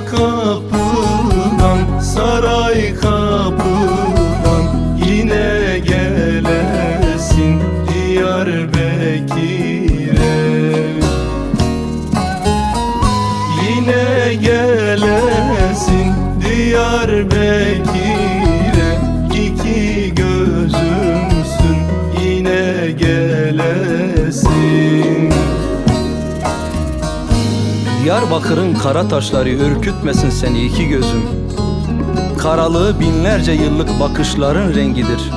kapıdan, saray kapıdan Yine gelesin Diyarbakır'e Yine gelesin Diyarbakır'e Diyarbakır'ın kara taşları ürkütmesin seni iki gözüm. Karalığı binlerce yıllık bakışların rengidir.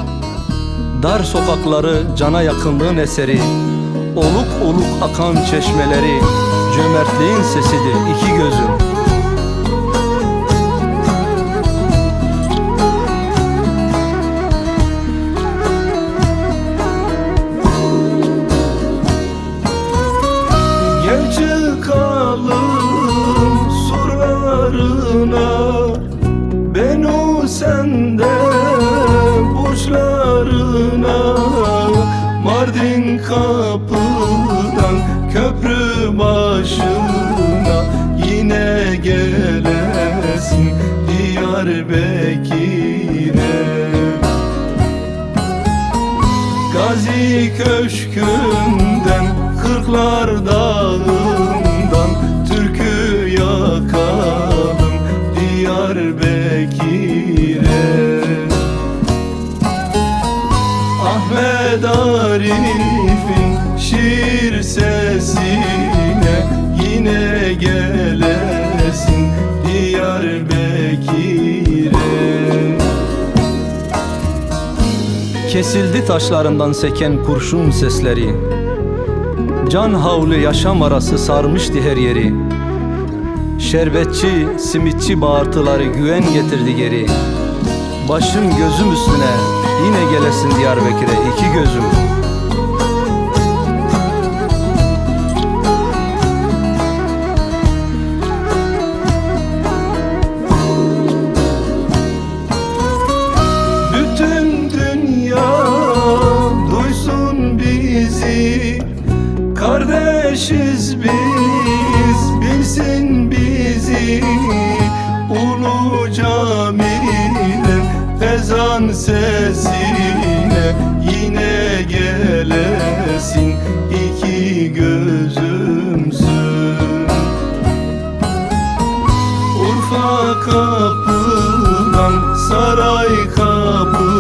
Dar sokakları cana yakınlığın eseri Oluk oluk akan çeşmeleri Cömertliğin sesidir iki gözüm kapıdan köprü başına Yine gelesin Diyarbakır'e Gazi köşkünden Kırklar Kesildi taşlarından seken kurşun sesleri. Can havlu yaşam arası sarmıştı her yeri. Şerbetçi, simitçi bağırtıları güven getirdi geri. Başım gözüm üstüne yine gelesin Diyarbakır'a iki gözüm Kardeşiz biz bilsin bizi. Ulu caminin ezan sesine Yine gelesin iki gözümsün. Urfa kapıdan, saray kapıdan